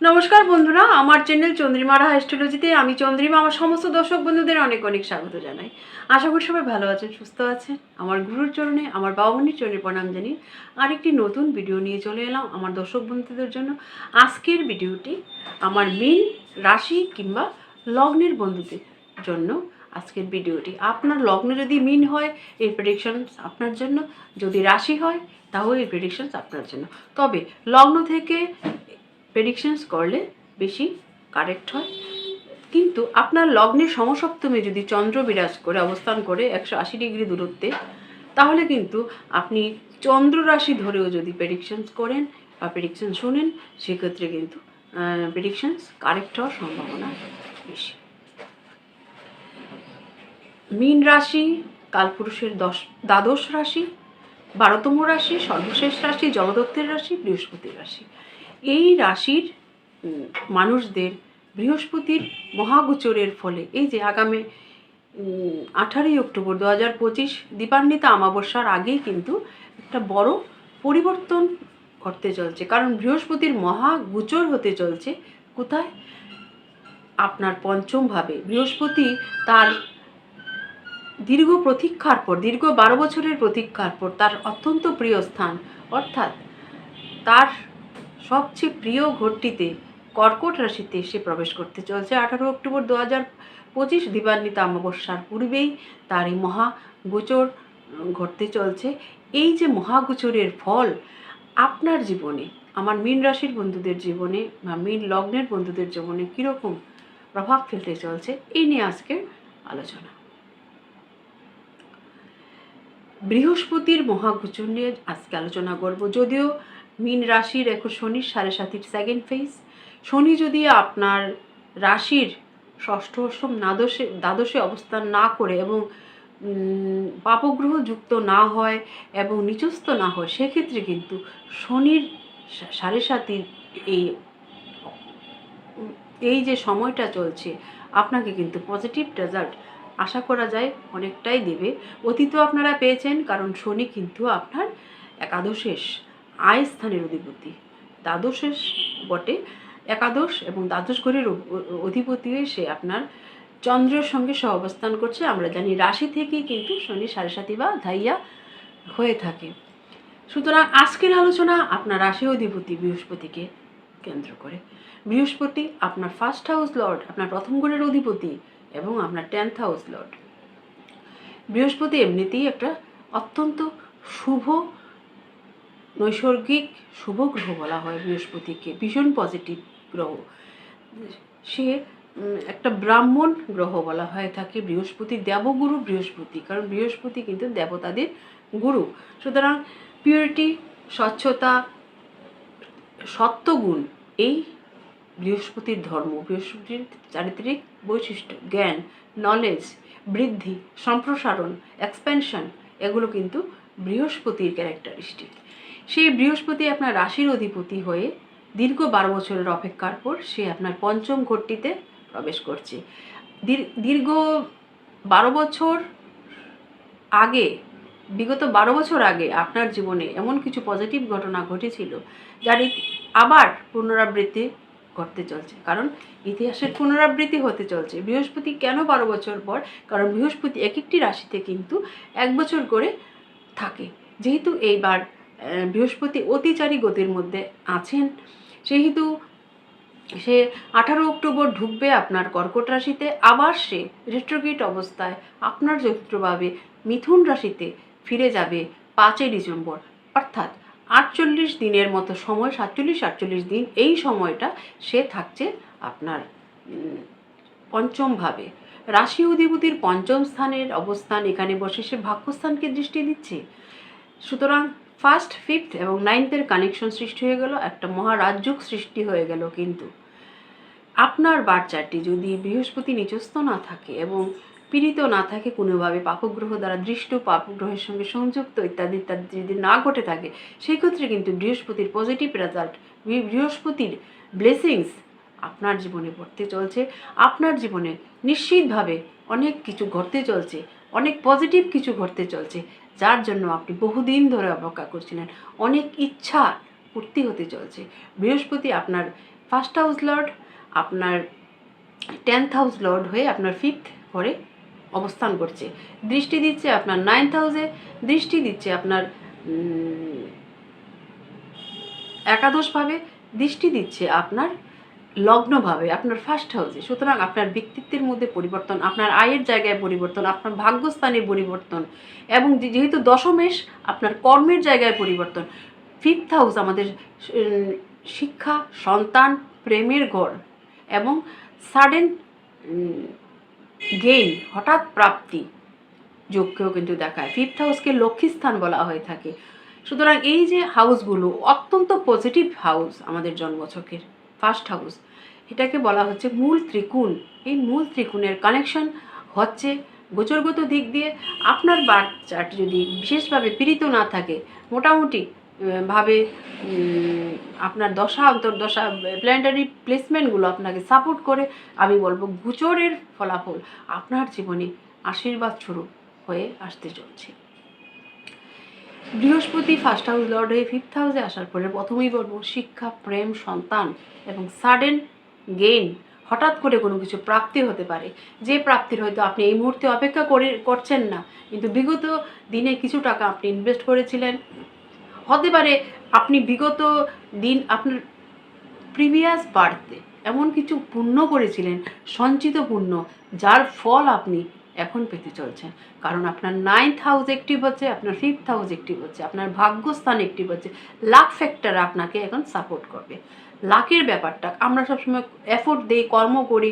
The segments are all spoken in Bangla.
নমস্কার বন্ধুরা, আমার চ্যানেল চন্দ্রিমারা অ্যাস্ট্রোলজিতে আমি চন্দ্রিমা, আমার সমস্ত দর্শক বন্ধুদের অনেক অনেক স্বাগত জানাই। আশা করি সবাই ভালো আছেন, সুস্থ আছেন। আমার গুরুর চরণে, আমার বাবামণির চরণে প্রণাম জানি আরেকটি নতুন ভিডিও নিয়ে চলে এলাম আমার দর্শক বন্ধুদের জন্য। আজকের ভিডিওটি আমার মিন রাশি কিংবা লগ্নের বন্ধুদের জন্য আজকের ভিডিওটি আপনার লগ্ন যদি মিন হয়, এই প্রেডিকশনস আপনার জন্য। যদি রাশি হয় তাও এই প্রেডিকশনস আপনার জন্য। তবে লগ্ন থেকে প্রেডিকশনস করলে বেশি কারেক্ট হয়। কিন্তু আপনার লগ্নের সমসপ্তমে যদি চন্দ্র বিরাজ করে, অবস্থান করে একশো আশি ডিগ্রি দূরত্বে, তাহলে কিন্তু আপনি চন্দ্র রাশি ধরেও যদি প্রেডিকশনস করেন বা প্রেডিকশন শুনেন, সেক্ষেত্রে কিন্তু প্রেডিকশনস কারেক্ট হওয়ার সম্ভাবনা বেশি। মীন রাশি, কালপুরুষের দশ, দ্বাদশ রাশি, বারোতম রাশি, সর্বশেষ রাশি জলদত্তের রাশি, বৃহস্পতির রাশি। এই রাশির মানুষদের বৃহস্পতির মহাগোচরের ফলে, এই যে আগামী আঠারোই অক্টোবর দু হাজার পঁচিশ দীপান্বিতা অমাবস্যার আগেই কিন্তু একটা বড় পরিবর্তন ঘটতে চলছে। কারণ বৃহস্পতির মহাগোচর হতে চলছে কোথায়? আপনার পঞ্চম ভাবে বৃহস্পতি তার দীর্ঘ প্রতীক্ষার পর, দীর্ঘ বারো বছরের প্রতীক্ষার পর তার অত্যন্ত প্রিয় স্থান, অর্থাৎ তার সবচেয়ে প্রিয় ঘরটিতে কর্কট রাশিতে এসে প্রবেশ করতে চলছে। আঠারো অক্টোবর দু হাজার পঁচিশ দিবান্বিতা অমাবস্যার পূর্বেই তার এই মহাগোচর ঘটতে চলছে। এই যে মহাগোচরের ফল আপনার জীবনে, আমার মীন রাশির বন্ধুদের জীবনে বা মীন লগ্নের বন্ধুদের জীবনে কীরকম প্রভাব ফেলতে চলছে এই নিয়ে আজকের আলোচনা। বৃহস্পতির মহাগোচর নিয়ে আজকে আলোচনা করব। যদিও মীন রাশির এখন শনির সাড়ে সাতির সেকেন্ড ফেজ শনি যদি আপনার রাশির ষষ্ঠ, অষ্টম দ্বাদশে দ্বাদশে অবস্থান না করে এবং পাপগ্রহ যুক্ত না হয় এবং নিচস্থ না হয়, সেক্ষেত্রে কিন্তু শনির সাড়ে সাতির এই এই যে সময়টা চলছে, আপনাকে কিন্তু পজিটিভ রেজাল্ট আশা করা যায়, অনেকটাই দেবে। অতীত আপনারা পেয়েছেন, কারণ শনি কিন্তু আপনার একাদশেষ আয় স্থানের অধিপতি। দ্বাদশেষ বটে একাদশ এবং দ্বাদশ ঘরের অধিপতি হয়ে সে আপনার চন্দ্রের সঙ্গে সহ অবস্থান করছে। আমরা জানি রাশি থেকেই কিন্তু শনি সাড়ে সাতি বা ধাইয়া হয়ে থাকে। সুতরাং আজকের আলোচনা আপনার রাশি অধিপতি বৃহস্পতিকে কেন্দ্র করে। বৃহস্পতি আপনার ফার্স্ট হাউস লর্ড আপনার প্রথম ঘরের অধিপতি এবং আপনার টেন্থ হাউস লর্ড বৃহস্পতি এমনিতেই একটা অত্যন্ত শুভ নৈসর্গিক শুভ গ্রহ বলা হয় বৃহস্পতিকে, ভীষণ পজিটিভ গ্রহ। সে একটা ব্রাহ্মণ গ্রহ বলা হয়ে থাকে, বৃহস্পতি দেবগুরু বৃহস্পতি, কারণ বৃহস্পতি কিন্তু দেবতাদের গুরু। সুতরাং পিউরিটি স্বচ্ছতা সত্যগুণ এই বৃহস্পতির ধর্ম, বৃহস্পতির চারিত্রিক বৈশিষ্ট্য, জ্ঞান নলেজ বৃদ্ধি, সম্প্রসারণ এক্সপেনশন এগুলো কিন্তু বৃহস্পতির ক্যারেক্টারিস্টিক সেই বৃহস্পতি আপনার রাশির অধিপতি হয়ে দীর্ঘ বারো বছরের অপেক্ষার পর সে আপনার পঞ্চম ঘরটিতে প্রবেশ করছে। দীর- দীর্ঘ বারো বছর আগে, বিগত বারো বছর আগে আপনার জীবনে এমন কিছু পজিটিভ ঘটনা ঘটেছিল, যার আবার পুনরাবৃত্তি ঘটতে চলছে। কারণ ইতিহাসের পুনরাবৃত্তি হতে চলছে। বৃহস্পতি কেন বারো বছর পর? কারণ বৃহস্পতি এক একটি রাশিতে কিন্তু এক বছর করে থাকে। যেহেতু এইবার বৃহস্পতি অতিচারী গতির মধ্যে আছেন। সেহেতু সে আঠারো অক্টোবর ঢুকবে আপনার কর্কট রাশিতে আবার সে রেট্রোগেট অবস্থায় আপনার চরিত্রভাবে মিথুন রাশিতে ফিরে যাবে পাঁচই ডিসেম্বর। অর্থাৎ আটচল্লিশ দিনের মতো সময় সাতচল্লিশ আটচল্লিশ দিন এই সময়টা সে থাকছে আপনার উম, পঞ্চম ভাবে রাশি অধিপতির পঞ্চম স্থানের অবস্থান এখানে বসে সে ভাগ্যস্থানকে দৃষ্টি দিচ্ছে। সুতরাং ফার্স্ট, ফিফথ এবং নাইনথের কানেকশন সৃষ্টি হয়ে গেল, একটা মহারাজ্যক সৃষ্টি হয়ে গেল কিন্তু। আপনার বাচ্চাটি যদি বৃহস্পতি নিচস্থ না থাকে এবং পীড়িত না থাকে, কোনোভাবে পাপগ্রহ দ্বারা দৃষ্ট, পাপগ্রহের সঙ্গে সংযুক্ত ইত্যাদি ইত্যাদি যদি না ঘটে থাকে সেই ক্ষেত্রে কিন্তু বৃহস্পতির পজিটিভ রেজাল্ট বৃহস্পতির ব্লেসিংস আপনার জীবনে পড়তে চলছে। আপনার জীবনে নিশ্চিতভাবে অনেক কিছু ঘটতে চলছে, অনেক পজিটিভ কিছু ঘটতে চলছে। যার জন্য আপনি বহুদিন ধরে অপেক্ষা করছিলেন। অনেক ইচ্ছা পূর্তি হতে চলছে। বৃহস্পতি আপনার ফার্স্ট হাউস লর্ড আপনার টেন্থ হাউস লর্ড হয়ে আপনার ফিফথ ঘরে অবস্থান করছে। দৃষ্টি দিচ্ছে আপনার নাইন্থ হাউসে দৃষ্টি দিচ্ছে আপনার একাদশভাবে দৃষ্টি দিচ্ছে আপনার লগ্নভাবে আপনার ফার্স্ট হাউসে সুতরাং আপনার ব্যক্তিত্বের মধ্যে পরিবর্তন, আপনার আয়ের জায়গায় পরিবর্তন, আপনার ভাগ্যস্থানের পরিবর্তন এবং যেহেতু দশমেশ, আপনার কর্মের জায়গায় পরিবর্তন। ফিফথ হাউস আমাদের শিক্ষা, সন্তান, প্রেমের ঘর এবং সাডেন গেইন হঠাৎ প্রাপ্তি যোগকেও কিন্তু দেখায়। ফিফথ হাউসকে লক্ষ্মী স্থান বলা হয়ে থাকে। সুতরাং এই যে হাউসগুলো অত্যন্ত পজিটিভ হাউস আমাদের জন্মছকের ফার্স্ট হাউস এটাকে বলা হচ্ছে মূল ত্রিকোণ। এই মূল ত্রিকোণের কানেকশন হচ্ছে গোচরগত দিক দিয়ে। আপনার বার্থ চার্ট যদি বিশেষভাবে পীড়িত না থাকে, মোটামুটি ভাবে আপনার দশা, অন্তর্দশা প্ল্যানেটারি প্লেসমেন্টগুলো আপনাকে সাপোর্ট করে, আমি বলব গুচরের ফলাফল আপনার জীবনে আশীর্বাদ স্বরূপ হয়ে আসতে চলছে। বৃহস্পতি ফার্স্ট হাউস লর্ড হয়ে ফিফথ হাউসে আসার পরে প্রথমেই বলব শিক্ষা, প্রেম, সন্তান এবং সাডেন গেইন হঠাৎ করে কোনো কিছু প্রাপ্তি হতে পারে। যে প্রাপ্তির হয়তো আপনি এই মুহূর্তে অপেক্ষা করে, করছেন না, কিন্তু বিগত দিনে কিছু টাকা আপনি ইনভেস্ট করেছিলেন। হতে পারে আপনি বিগত দিন আপনার প্রিভিয়াস বার্থে এমন কিছু পুণ্য করেছিলেন, সঞ্চিত পুণ্য যার ফল আপনি এখন পেতে চলছেন। কারণ আপনার নাইন্থ হাউস অ্যাক্টিভ হচ্ছে, আপনার ফিফথ হাউস অ্যাক্টিভ হচ্ছে, আপনার ভাগ্যস্থান অ্যাক্টিভ হচ্ছে লাক ফ্যাক্টর আপনাকে এখন সাপোর্ট করবে। লাকের ব্যাপারটা। আমরা সবসময় এফোর্ট দিই, কর্ম করি,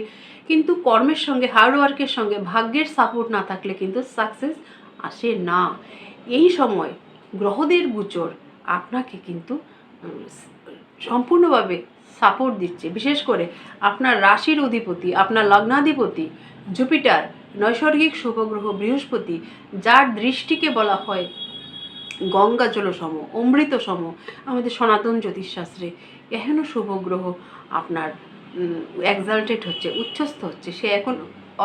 কিন্তু কর্মের সঙ্গে হার্ডওয়ার্কের সঙ্গে, ভাগ্যের সাপোর্ট না থাকলে কিন্তু সাকসেস আসে না। এই সময় গ্রহদের গুচর আপনাকে কিন্তু সম্পূর্ণভাবে সাপোর্ট দিচ্ছে। বিশেষ করে আপনার রাশির অধিপতি, আপনার লগ্নাধিপতি, জুপিটার, নৈসর্গিক শুভগ্রহ বৃহস্পতি, যার দৃষ্টিকে বলা হয় গঙ্গা জলসম অমৃত সম, আমাদের সনাতন জ্যোতিষশাস্ত্রে এহেন শুভগ্রহ আপনার এক্সাল্টেড হচ্ছে উচ্ছ্বস্ত হচ্ছে, সে এখন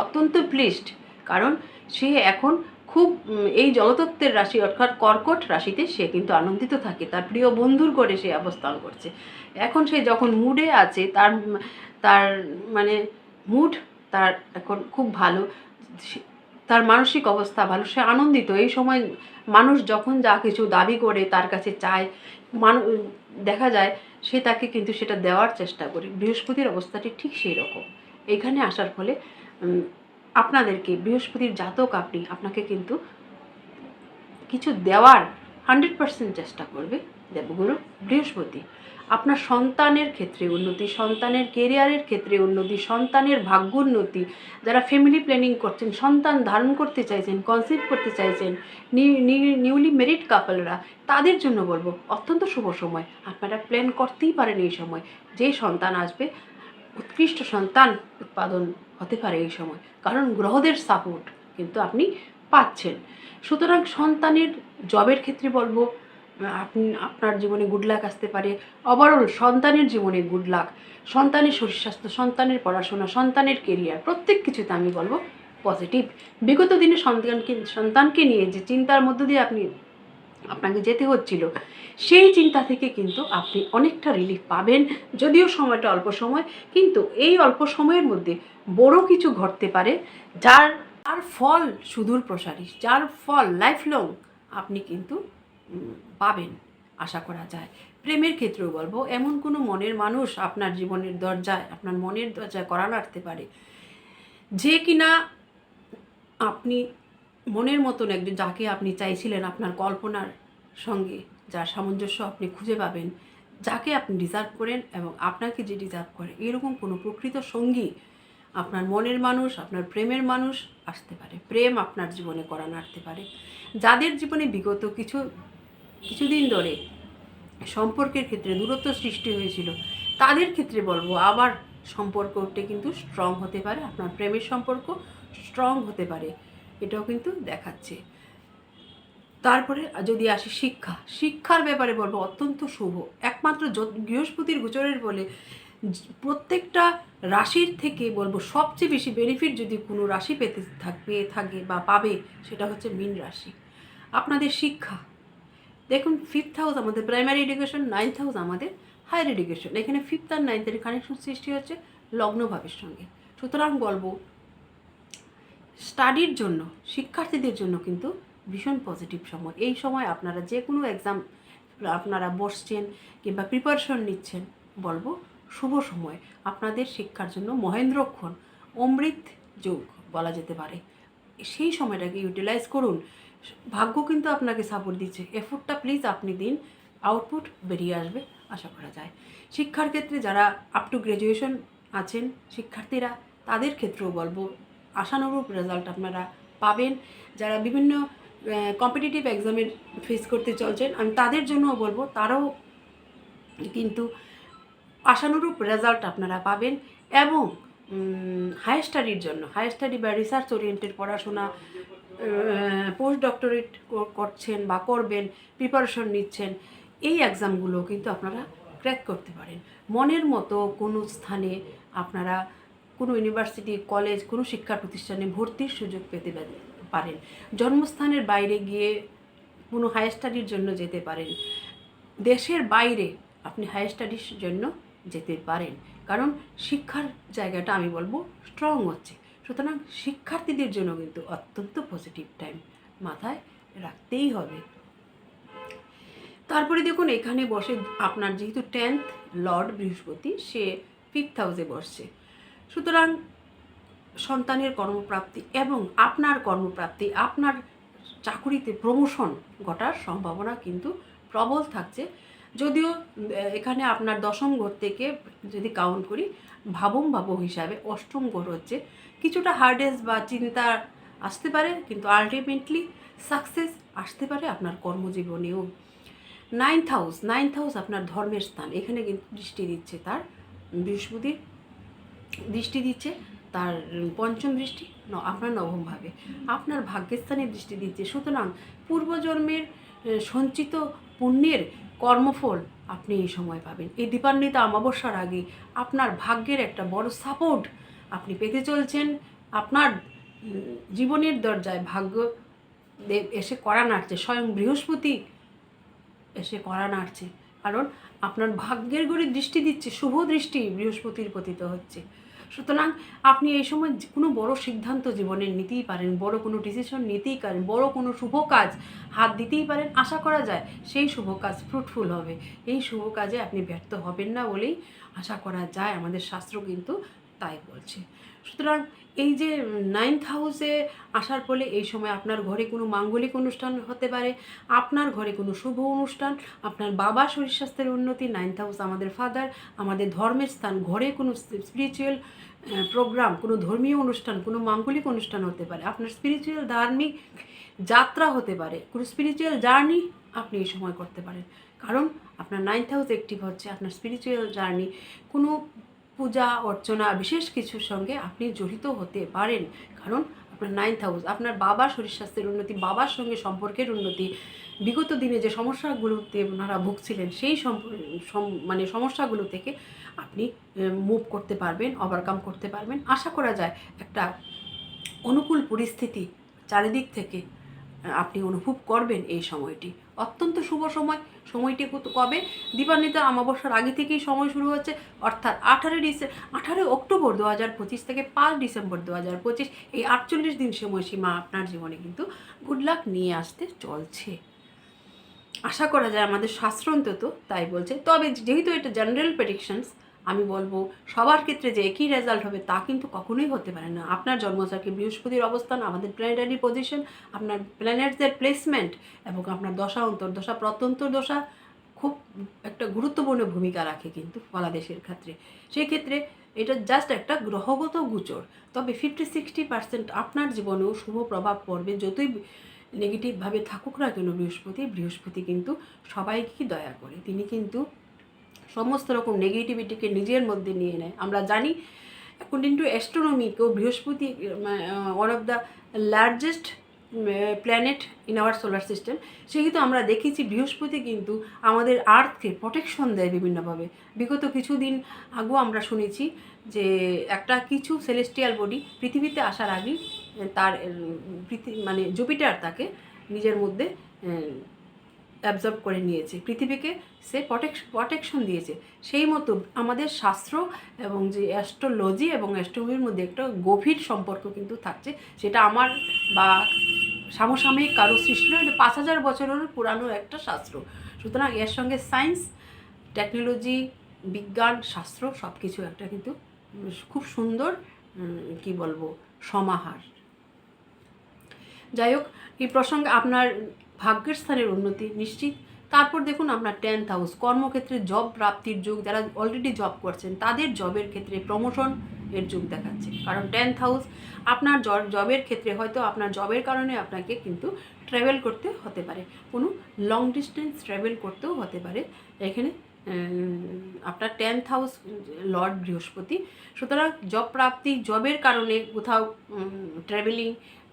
অত্যন্ত প্লিস্ট কারণ সে এখন খুব এই জলতত্ত্বের রাশি অর্থাৎ কর্কট রাশিতে সে কিন্তু আনন্দিত থাকে, তার প্রিয় বন্ধুর করে সে অবস্থান করছে। এখন সে যখন মুডে আছে, তার তার মানে মুড তার এখন খুব ভালো তার মানসিক অবস্থা ভালো, সে আনন্দিত। এই সময় মানুষ যখন যা কিছু দাবি করে তার কাছে চায়, মানু, দেখা যায় সে তাকে কিন্তু সেটা দেওয়ার চেষ্টা করে। বৃহস্পতির অবস্থাটি ঠিক সেই রকম এখানে আসার ফলে আপনাদেরকে বৃহস্পতির জাতক আপনি, আপনাকে কিন্তু কিছু দেওয়ার হান্ড্রেড পার্সেন্ট চেষ্টা করবে দেবগুরু বৃহস্পতি। আপনার সন্তানের ক্ষেত্রে উন্নতি, সন্তানের কেরিয়ারের ক্ষেত্রে উন্নতি, সন্তানের ভাগ্যোন্নতি যারা ফ্যামিলি প্ল্যানিং করছেন, সন্তান ধারণ করতে চাইছেন কনসিভ করতে চাইছেন নিউলি মেরিড কাপলরা তাদের জন্য বলব, অত্যন্ত শুভ সময়। আপনারা প্ল্যান করতেই পারেন এই সময়। যে সন্তান আসবে, উৎকৃষ্ট সন্তান উৎপাদন হতে পারে এই সময়। কারণ গ্রহদের সাপোর্ট কিন্তু আপনি পাচ্ছেন। সুতরাং সন্তানের জবের ক্ষেত্রে বলব, আপনি, আপনার জীবনে গুড লাক আসতে পারে। ওভারঅল সন্তানের জীবনে গুড লাক সন্তানের শরীর স্বাস্থ্য, সন্তানের পড়াশোনা, সন্তানের কেরিয়ার প্রত্যেক কিছুতে আমি বলব পজিটিভ বিগত দিনে সন্তানকে সন্তানকে নিয়ে যে চিন্তার মধ্য দিয়ে আপনি, আপনাকে যেতে হচ্ছিল, সেই চিন্তা থেকে কিন্তু আপনি অনেকটা রিলিফ পাবেন। যদিও সময়টা অল্প সময়, কিন্তু এই অল্প সময়ের মধ্যে বড় কিছু ঘটতে পারে, যার যার ফল সুদূর প্রসারী যার ফল লাইফ লং আপনি কিন্তু পাবেন, আশা করা যায়। প্রেমের ক্ষেত্রেও বলব, এমন কোনো মনের মানুষ আপনার জীবনের দরজায়, আপনার মনের দরজায় করা নাড়তে পারে। যে কিনা আপনি মনের মতন একজন, যাকে আপনি চাইছিলেন আপনার কল্পনার সঙ্গে, যার সামঞ্জস্য আপনি খুঁজে পাবেন, যাকে আপনি ডিজার্ভ করেন এবং আপনাকে যে ডিজার্ভ করে, এরকম কোনো প্রকৃত সঙ্গী আপনার মনের মানুষ, আপনার প্রেমের মানুষ আসতে পারে। প্রেম আপনার জীবনে করা নাড়তে পারে। যাদের জীবনে বিগত কিছু, কিছুদিন ধরে সম্পর্কের ক্ষেত্রে দূরত্ব সৃষ্টি হয়েছিল, তাদের ক্ষেত্রে বলব আবার সম্পর্কটা কিন্তু স্ট্রং হতে পারে, আপনার প্রেমের সম্পর্ক স্ট্রং হতে পারে, এটাও কিন্তু দেখাচ্ছে। তারপরে যদি আসি শিক্ষা, শিক্ষার ব্যাপারে বলব অত্যন্ত শুভ। একমাত্র বৃহস্পতির গোচরের বলে প্রত্যেকটা রাশির থেকে বলব সবচেয়ে বেশি বেনিফিট যদি কোনো রাশি পেতে থাকবে থাকে বা পাবে, সেটা হচ্ছে মীন রাশি। আপনাদের শিক্ষা। দেখুন ফিফথ হাউস আমাদের প্রাইমারি এডুকেশন নাইন্থ হাউস আমাদের হায়ার এডুকেশন এখানে ফিফথ আর নাইন্থের কানেকশন সৃষ্টি হচ্ছে লগ্নভাবের সঙ্গে। সুতরাং বলব স্টাডির জন্য, শিক্ষার্থীদের জন্য কিন্তু ভীষণ পজিটিভ সময়। এই সময় আপনারা যে কোনো এক্সাম আপনারা বসছেন কিংবা প্রিপারেশন নিচ্ছেন, বলব শুভ সময়। আপনাদের শিক্ষার জন্য মহেন্দ্রক্ষণ, অমৃত যোগ বলা যেতে পারে। সেই সময়টাকে ইউটিলাইজ করুন। ভাগ্য কিন্তু আপনাকে সাপোর্ট দিচ্ছে। এফোর্টটা প্লিজ আপনি দিন। আউটপুট বেরিয়ে আসবে, আশা করা যায়। শিক্ষার ক্ষেত্রে যারা আপ টু গ্র্যাজুয়েশন আছেন, শিক্ষার্থীরা, তাদের ক্ষেত্রেও বলব, আশানুরূপ রেজাল্ট আপনারা পাবেন। যারা বিভিন্ন কম্পিটিটিভ এক্সামের ফেস করতে চলছেন, আমি তাদের জন্যও বলব, তারাও কিন্তু আশানুরূপ রেজাল্ট আপনারা পাবেন এবং হায়ার স্টাডির জন্য হায়ার স্টাডি বা রিসার্চ ওরিয়েন্টেড পড়াশোনা পোস্ট ডক্টরেট করছেন বা করবেন প্রিপারেশন নিচ্ছেন, এই এক্সামগুলো কিন্তু আপনারা ক্র্যাক করতে পারেন। মনের মতো কোনো স্থানে আপনারা কোনো ইউনিভার্সিটি কলেজ কোনো শিক্ষা প্রতিষ্ঠানে ভর্তির সুযোগ পেতে পারেন। জন্মস্থানের বাইরে গিয়ে কোনো হায়ার স্টাডির জন্য যেতে পারেন। দেশের বাইরে আপনি হায়ার স্টাডির জন্য যেতে পারেন। কারণ শিক্ষার জায়গাটা আমি বলব স্ট্রং হচ্ছে। সুতরাং শিক্ষার্থীদের জন্য কিন্তু অত্যন্ত পজিটিভ টাইম মাথায় রাখতেই হবে। তারপরে দেখুন, এখানে বসে আপনার যেহেতু টেন্থ লর্ড বৃহস্পতি, সে ফিফথ হাউসে বসছে। সুতরাং সন্তানের কর্মপ্রাপ্তি এবং আপনার কর্মপ্রাপ্তি, আপনার চাকুরিতে প্রমোশন ঘটার সম্ভাবনা কিন্তু প্রবল থাকছে। যদিও এখানে আপনার দশম ঘর থেকে যদি কাউন্ট করি, ভাবম ভাব হিসাবে অষ্টম ঘর হচ্ছে, কিছুটা হার্ডেস বা চিন্তা আসতে পারে, কিন্তু আলটিমেটলি সাকসেস আসতে পারে আপনার কর্মজীবনেও। নাইন্থ হাউস নাইন্থ হাউস আপনার ধর্মের স্থান, এখানে কিন্তু দৃষ্টি দিচ্ছে তার বৃহস্পতির দৃষ্টি দিচ্ছে তার পঞ্চম দৃষ্টি আপনার নবমভাবে আপনার ভাগ্যস্থানের দৃষ্টি দিচ্ছে, সুতরাং পূর্বজন্মের সঞ্চিত পুণ্যের কর্মফল আপনি এই সময় পাবেন। এই দীপান্বিত অমাবস্যার আগে আপনার ভাগ্যের একটা বড় সাপোর্ট আপনি পেতে চলছেন। আপনার জীবনের দরজায় ভাগ্য এসে করা নাড়ছে, স্বয়ং বৃহস্পতি এসে করা নাড়ছে। কারণ আপনার ভাগ্যের গড়ে দৃষ্টি দিচ্ছে, শুভ দৃষ্টি বৃহস্পতির পতিত হচ্ছে। সুতরাং আপনি এই সময় কোনো বড় সিদ্ধান্ত জীবনে নিতেই পারেন, বড় কোনো ডিসিশন নিতেই পারেন, বড় কোনো শুভ কাজ হাত দিতেই পারেন, আশা করা যায় সেই শুভ কাজ ফ্রুটফুল হবে। এই শুভ কাজে আপনি ব্যর্থ হবেন না বলেই আশা করা যায়, আমাদের শাস্ত্র কিন্তু তাই বলছে। সুতরাং এই যে নাইন্থ হাউসে আসার ফলে এই সময় আপনার ঘরে কোনো মাঙ্গলিক অনুষ্ঠান হতে পারে, আপনার ঘরে কোনো শুভ অনুষ্ঠান, আপনার বাবা শরীর স্বাস্থ্যের উন্নতি নাইন্থ হাউস আমাদের ফাদার আমাদের ধর্মের স্থান, ঘরে কোনো স্পিরিচুয়াল প্রোগ্রাম কোনো ধর্মীয় অনুষ্ঠান, কোনো মাঙ্গলিক অনুষ্ঠান হতে পারে, আপনার স্পিরিচুয়াল ধার্মিক যাত্রা হতে পারে, কোনো স্পিরিচুয়াল জার্নি আপনি এই সময় করতে পারেন। কারণ আপনার নাইন্থ হাউস অ্যাক্টিভ হচ্ছে, আপনার স্পিরিচুয়াল জার্নি কোনো পূজা, অর্চনা, বিশেষ কিছুর সঙ্গে আপনি জড়িত হতে পারেন। কারণ আপনার নাইন্থ হাউস আপনার বাবার শরীর স্বাস্থ্যের উন্নতি, বাবার সঙ্গে সম্পর্কের উন্নতি, বিগত দিনে যে সমস্যাগুলোতে ওনারা ভুগছিলেন, সেই মানে সমস্যাগুলো থেকে আপনি মুভ করতে পারবেন ওভারকাম করতে পারবেন। আশা করা যায় একটা অনুকূল পরিস্থিতি চারিদিক থেকে আপনি অনুভব করবেন এই সময়টি। অত্যন্ত শুভ সময়। সময়টি কবে? দীপান্বিতা অমাবস্যার আগে থেকেই সময় শুরু হচ্ছে, অর্থাৎ আঠারোই ডিসেম্বর আঠারোই অক্টোবর দু হাজার পঁচিশ থেকে পাঁচ ডিসেম্বর দু হাজার পঁচিশ। এই আটচল্লিশ দিন সময়সীমা আপনার জীবনে কিন্তু গুড লাক নিয়ে আসতে চলছে। আশা করা যায় আমাদের শাস্ত্র অন্তত তাই বলছে। তবে যেহেতু এটা জেনারেল প্রেডিকশনস আমি বলব, সবার ক্ষেত্রে যে একই রেজাল্ট হবে তা কিন্তু কখনোই হতে পারে না। আপনার জন্মচাকে বৃহস্পতির অবস্থান, আমাদের প্ল্যানেটারি পজিশন আপনার প্ল্যানেটসের প্লেসমেন্ট এবং আপনার দশা অন্তর্দশা প্রত্যন্তর দশা খুব একটা গুরুত্বপূর্ণ ভূমিকা রাখে কিন্তু বাংলাদেশের ক্ষেত্রে। সেই ক্ষেত্রে এটা জাস্ট একটা গ্রহগত গুচর। তবে ফিফটি সিক্সটি পার্সেন্ট আপনার জীবনেও শুভ প্রভাব পড়বে যতই নেগেটিভভাবে থাকুক না কেন বৃহস্পতি বৃহস্পতি কিন্তু সবাইকে দয়া করে। তিনি কিন্তু সমস্ত রকম নেগেটিভিটিকে নিজের মধ্যে নিয়ে নেয়। আমরা জানি অ্যাকর্ডিং টু অ্যাস্ট্রোনমিকেও বৃহস্পতি one of the largest planet in our solar system সেহেতু আমরা দেখেছি বৃহস্পতি কিন্তু আমাদের আর্থকে প্রোটেকশন দেয় বিভিন্নভাবে। বিগত কিছুদিন আগেও আমরা শুনেছি যে একটা কিছু সেলেস্টিয়াল বডি পৃথিবীতে আসার আগেই তার মানে জুপিটার তাকে নিজের মধ্যে অ্যাবজর্ব করে নিয়েছে। পৃথিবীকে সে প্রটেক প্রটেকশন দিয়েছে। সেই মতো আমাদের শাস্ত্র এবং যে অ্যাস্ট্রোলজি এবং অ্যাস্ট্রোলজির মধ্যে একটা গভীর সম্পর্ক কিন্তু থাকছে। সেটা আমার বা সমসাময়িক কারও সৃষ্টি নয় পাঁচ হাজার বছরেরও পুরানো একটা শাস্ত্র। সুতরাং এর সঙ্গে সায়েন্স টেকনোলজি বিজ্ঞান, শাস্ত্র সব কিছু একটা কিন্তু খুব সুন্দর কি বলব, সমাহার। যাই হোক, এই প্রসঙ্গে আপনার ভাগ্যের স্থানের উন্নতি নিশ্চিত। তারপর দেখুন আপনার টেন্থ হাউস, কর্মক্ষেত্রে জব প্রাপ্তির যুগ, যারা অলরেডি জব করছেন, তাদের জবের ক্ষেত্রে প্রমোশন এর যুগ দেখাচ্ছে। কারণ টেন্থ হাউস, আপনার জবের ক্ষেত্রে হয়তো আপনার জবের কারণে আপনাকে কিন্তু ট্রাভেল করতে হতে পারে। কোনো লং ডিস্টেন্স ট্রাভেল করতেও হতে পারে। এখানে আপনার টেন্থ হাউস, লর্ড বৃহস্পতি। সুতরাং জব প্রাপ্তি জবের কারণে কোথাও ট্রাভেলিং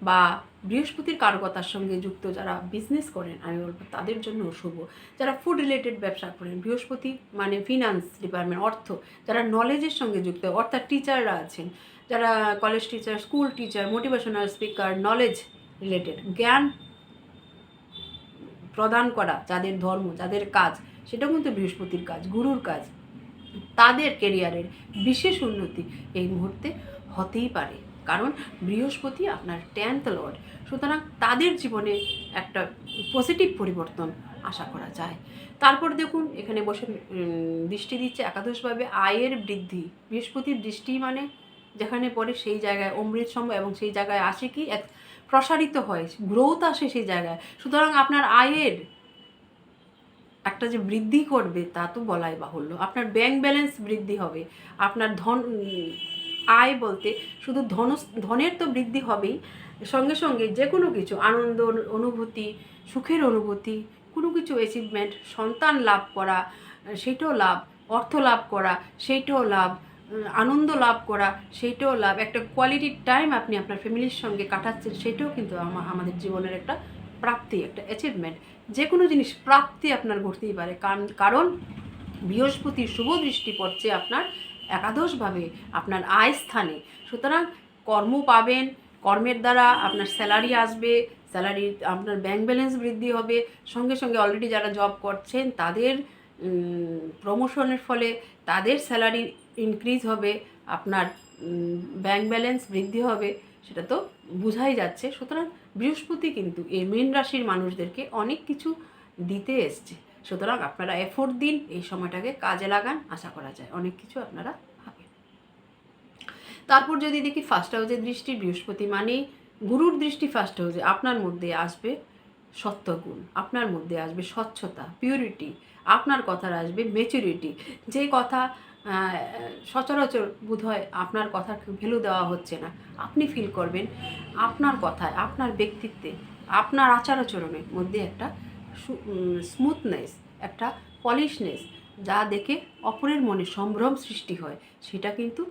বা বৃহস্পতির কারকতার সঙ্গে যুক্ত যারা বিজনেস করেন, আমি বলব তাদের জন্য শুভ। যারা ফুড রিলেটেড ব্যবসা করেন, বৃহস্পতি মানে ফিনান্স ডিপার্টমেন্ট অর্থ, যারা নলেজের সঙ্গে যুক্ত, অর্থাৎ টিচাররা আছেন, যারা college teacher school teacher motivational speaker knowledge related জ্ঞান প্রদান করা, যাদের ধর্ম, যাদের কাজ, সেটাও কিন্তু বৃহস্পতির কাজ, গুরুর কাজ। তাদের কেরিয়ারের বিশেষ উন্নতি এই মুহূর্তে হতেই পারে। কারণ বৃহস্পতি আপনার টেন্থ লর্ড সুতরাং তাদের জীবনে একটা পজিটিভ পরিবর্তন আশা করা যায়। তারপর দেখুন, এখানে বসে দৃষ্টি দিচ্ছে একাদশভাবে আয়ের বৃদ্ধি। বৃহস্পতির দৃষ্টি মানে যেখানে পড়ে সেই জায়গায় অমৃত সম এবং সেই জায়গায় আসে কি? এক প্রসারিত হয়, গ্রোথ আসে সেই জায়গায়। সুতরাং আপনার আয়ের একটা যে বৃদ্ধি করবে তা তো বলাই বাহুল্য। আপনার ব্যাংক ব্যালেন্স বৃদ্ধি হবে। আপনার ধন আয় বলতে শুধু ধন ধনের তো বৃদ্ধি হবেই সঙ্গে সঙ্গে যে কোনো কিছু, আনন্দ, অনুভূতি, সুখের অনুভূতি, কোনো কিছু অ্যাচিভমেন্ট সন্তান লাভ করা, সেটাও লাভ, অর্থ লাভ করা সেইটাও লাভ, আনন্দ লাভ করা সেইটাও লাভ, একটা কোয়ালিটি টাইম আপনি আপনার ফ্যামিলির সঙ্গে কাটাচ্ছেন, সেটাও কিন্তু আমাদের জীবনের একটা প্রাপ্তি, একটা অ্যাচিভমেন্ট যে কোনো জিনিস প্রাপ্তি আপনার ঘটতেই পারে কারণ কারণ বৃহস্পতির শুভ দৃষ্টি পড়ছে আপনার একাদশভাবে, আপনার আয় স্থানে। সুতরাং কর্ম পাবেন কর্মের দ্বারা আপনার স্যালারি আসবে, স্যালারি, আপনার ব্যাংক ব্যালেন্স বৃদ্ধি হবে। সঙ্গে সঙ্গে অলরেডি যারা জব করছেন, তাদের প্রমোশনের ফলে তাদের স্যালারি ইনক্রিজ হবে, আপনার ব্যাংক ব্যালেন্স বৃদ্ধি হবে, সেটা তো বোঝাই যাচ্ছে। সুতরাং বৃহস্পতি কিন্তু এই মীন রাশির মানুষদেরকে অনেক কিছু দিতে এসছে। সুতরাং আপনারা এফোর্ট দিন, এই সময়টাকে কাজে লাগান, আশা করা যায়। অনেক কিছু আপনারা তারপর যদি দেখি ফার্স্ট হাউসের দৃষ্টি, বৃহস্পতি মানে গুরুর দৃষ্টি ফার্স্ট হাউসে আপনার মধ্যে আসবে সত্যগুণ, আপনার মধ্যে আসবে স্বচ্ছতা পিউরিটি আপনার কথার আসবে মেচুরিটি যে কথা সচরাচর বোধ হয় আপনার কথার ভ্যালু দেওয়া হচ্ছে না। আপনি ফিল করবেন আপনার কথায়, আপনার ব্যক্তিত্বে, আপনার আচার আচরণের মধ্যে একটা স্মুথনেস একটা পলিশনেস যা দেখে অপরের মনে সম্ভ্রম সৃষ্টি হয়, সেটা কিন্তু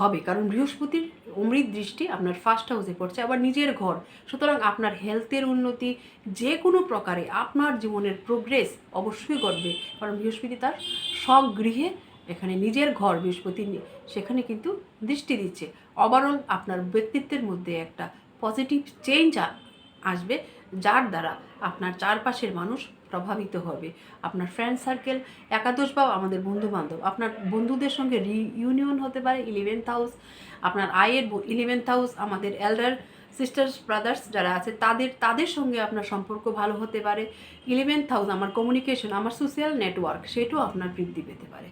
হবে, কারণ বৃহস্পতির অমৃত দৃষ্টি আপনার ফার্স্ট হাউসে পড়ছে, আবার নিজের ঘর। সুতরাং আপনার হেলথের উন্নতি যে কোনো প্রকারে আপনার জীবনের প্রোগ্রেস অবশ্যই ঘটবে, কারণ বৃহস্পতি তার স্বগৃহে এখানে নিজের ঘর, বৃহস্পতি সেখানে কিন্তু দৃষ্টি দিচ্ছে। ওভারঅল আপনার ব্যক্তিত্বের মধ্যে একটা পজিটিভ চেঞ্জ আসবে, যার দ্বারা আপনার চারপাশের মানুষ প্রভাবিত হবে। আপনার ফ্রেন্ড সার্কেল একাদশ বা আমাদের বন্ধু বান্ধব আপনার বন্ধুদের সঙ্গে রিইউনিয়ন হতে পারে ইলেভেন্থ হাউস আপনার আয়ের ইলেভেন্থ হাউস আমাদের এল্ডার সিস্টার্স ব্রাদার্স যারা আছে, তাদের তাদের সঙ্গে আপনার সম্পর্ক ভালো হতে পারে। ইলেভেন্থ হাউস আমার কমিউনিকেশন আমার সোশ্যাল নেটওয়ার্ক সেটাও আপনার বৃদ্ধি পেতে পারে।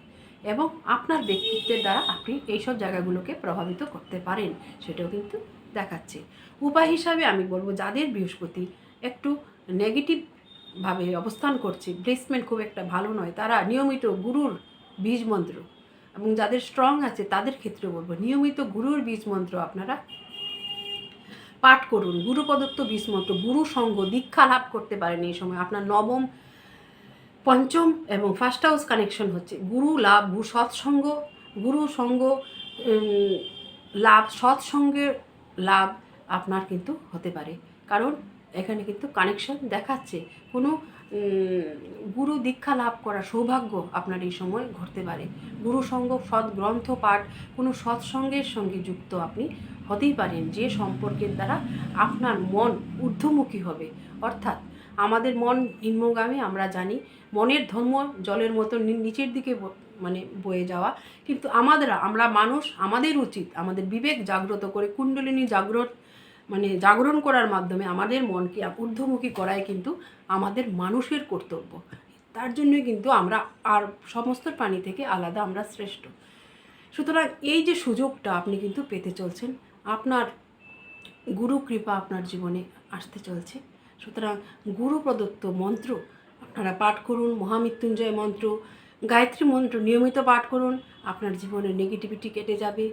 এবং আপনার ব্যক্তিত্বের দ্বারা আপনি এইসব জায়গাগুলোকে প্রভাবিত করতে পারেন, সেটাও কিন্তু দেখাচ্ছে। উপায় হিসাবে আমি বলব, যাদের বৃহস্পতি একটু নেগেটিভভাবে অবস্থান করছে প্লেসমেন্ট খুব একটা ভালো নয়। তারা নিয়মিত গুরুর বীজ মন্ত্র এবং যাদের স্ট্রং আছে তাদের ক্ষেত্রে বলব, নিয়মিত গুরুর বীজ মন্ত্র আপনারা পাঠ করুন। গুরু প্রদত্ত বীজ মন্ত্র, গুরু সঙ্গ, দীক্ষা লাভ করতে পারেন এই সময়। আপনার নবম, পঞ্চম এবং ফার্স্ট হাউস কানেকশন হচ্ছে। গুরু লাভ সৎসঙ্গ, গুরু সঙ্গ লাভ, সৎসঙ্গের লাভ আপনার কিন্তু হতে পারে। কারণ এখানে কিন্তু কানেকশন দেখাচ্ছে। কোনো গুরু দীক্ষা লাভ করা সৌভাগ্য আপনার এই সময় ঘটতে পারে। গুরু সঙ্গ, সৎ গ্রন্থ পাঠ, কোনো সৎসঙ্গের সঙ্গে যুক্ত আপনি হতেই পারেন, যে সম্পর্কের দ্বারা আপনার মন ঊর্ধ্বমুখী হবে। অর্থাৎ আমাদের মন নিম্নগামী আমরা জানি মনের ধর্ম জলের মতো নিচের দিকে মানে বয়ে যাওয়া। কিন্তু আমাদের, আমরা মানুষ, আমাদের উচিত, আমাদের বিবেক জাগ্রত করে, কুণ্ডলিনী জাগ্রত মানে জাগরণ করার মাধ্যমে আমাদের মনকে ঊর্ধ্বমুখী করাই কিন্তু আমাদের মানুষের কর্তব্য। তার জন্যই কিন্তু আমরা আর সমস্ত প্রাণী থেকে আলাদা আমরা শ্রেষ্ঠ। সুতরাং এই যে সুযোগটা আপনি কিন্তু পেতে চলছেন, আপনার গুরু কৃপা আপনার জীবনে আসতে চলছে। সুতরাং গুরু প্রদত্ত মন্ত্র আপনারা পাঠ করুন, মহামৃত্যুঞ্জয় মন্ত্র, গায়ত্রী মন্ত্র নিয়মিত পাঠ করুন, আপনার জীবনের নেগেটিভিটি কেটে যাবে।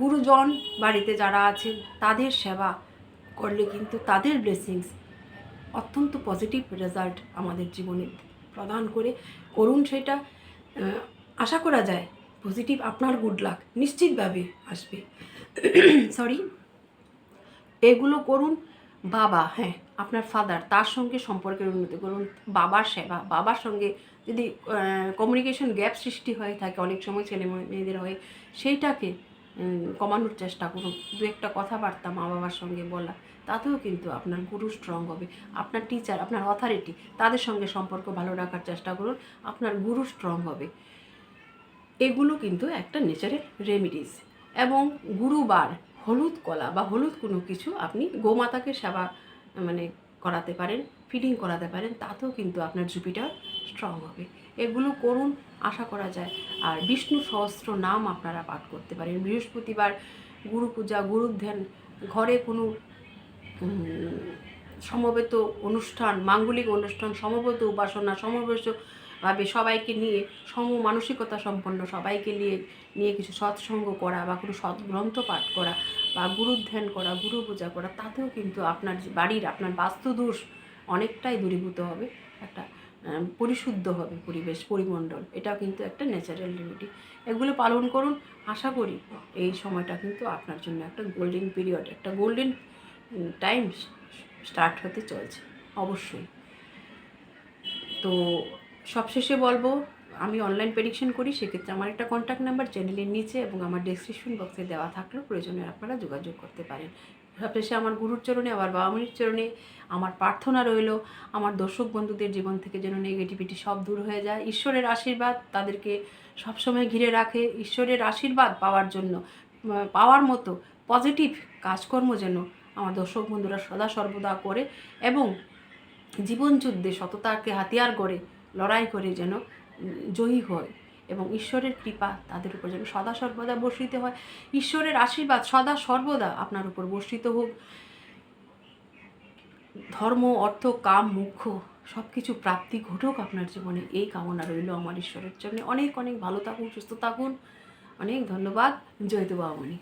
গুরুজন বাড়িতে যারা আছেন, তাদের সেবা করলে কিন্তু তাদের ব্লেসিংস অত্যন্ত পজিটিভ রেজাল্ট আমাদের জীবনে প্রদান করে। করুন সেটা আশা করা যায় পজিটিভ আপনার গুড লাক নিশ্চিতভাবে আসবে। সরি এগুলো করুন বাবা হ্যাঁ আপনার ফাদার তার সঙ্গে সম্পর্কের উন্নতি করুন, বাবার সেবা, বাবার সঙ্গে যদি কমিউনিকেশন গ্যাপ সৃষ্টি হয়ে থাকে, অনেক সময় ছেলে মেয়ে- মেয়েদের হয়ে, সেইটাকে কমানোর চেষ্টা করুন। দু একটা কথাবার্তা মা বাবার সঙ্গে বলা, তাতেও কিন্তু আপনার গুরু স্ট্রং হবে। আপনার টিচার আপনার অথরিটি তাদের সঙ্গে সম্পর্ক ভালো রাখার চেষ্টা করুন। আপনার গুরু স্ট্রং হবে। এগুলো কিন্তু একটা নেচারের রেমিডিস এবং গুরুবার হলুদ কলা বা হলুদ কোনো কিছু আপনি গোমাতাকে সেবা মানে করাতে পারেন ফিডিং করাতে পারেন, তাতেও কিন্তু আপনার জুপিটার স্ট্রং হবে। এগুলো করুন, আশা করা যায়। আর বিষ্ণু সহস্র নাম আপনারা পাঠ করতে পারেন। বৃহস্পতিবার গুরু পূজা গুরু ধ্যান ঘরে কোনো সমবেত অনুষ্ঠান, মাঙ্গলিক অনুষ্ঠান, সমবেত উপাসনা সমবেত ভাবে সবাইকে নিয়ে, সম মানসিকতা সম্পন্ন সবাইকে নিয়ে নিয়ে কিছু সৎসঙ্গ করা বা কোনো সৎ গ্রন্থ পাঠ করা বা গুরু ধ্যান করা, গুরু পূজা করা, তাতেও কিন্তু আপনার বাড়ির, আপনার বাস্তুদোষ অনেকটাই দূরীভূত হবে। একটা পরিশুদ্ধ হবে পরিবেশ, পরিমণ্ডল। এটাও কিন্তু একটা ন্যাচারাল রেমেডি এগুলো পালন করুন। আশা করি এই সময়টা কিন্তু আপনার জন্য একটা গোল্ডেন পিরিয়ড একটা গোল্ডেন টাইম স্টার্ট হতে চলছে, অবশ্যই। তো সবশেষে বলব, আমি অনলাইন প্রেডিকশন করি, সেক্ষেত্রে আমার একটা কন্ট্যাক্ট নাম্বার চ্যানেলের নিচে এবং আমার ডেসক্রিপশন বক্সে দেওয়া থাকলেও প্রয়োজনে আপনারা যোগাযোগ করতে পারেন। সবশেষে আমার গুরুর চরণে আবার বাবা মনির চরণে, আমার প্রার্থনা রইল, আমার দর্শক বন্ধুদের জীবন থেকে যেন নেগেটিভিটি সব দূর হয়ে যায়। ঈশ্বরের আশীর্বাদ তাদেরকে সবসময় ঘিরে রাখে। ঈশ্বরের আশীর্বাদ পাওয়ার জন্য, পাওয়ার মতো পজিটিভ কাজকর্ম যেন আমার দর্শক বন্ধুরা সদা সর্বদা করে এবং জীবনযুদ্ধে সততাকে হাতিয়ার করে, লড়াই করে যেন জয়ী হয়। এবং ঈশ্বরের কৃপা তাদের উপর যেন সদা সর্বদা বর্ষিত হয়। ঈশ্বরের আশীর্বাদ সদা সর্বদা আপনার উপর বর্ষিত হোক। ধর্ম, অর্থ, কাম, মুখ্য সব কিছু প্রাপ্তি ঘটুক আপনার জীবনে। এই কামনা রইল আমার ঈশ্বরের জন্য। অনেক অনেক ভালো থাকুন, সুস্থ থাকুন। অনেক ধন্যবাদ। জয়তু বাবুনি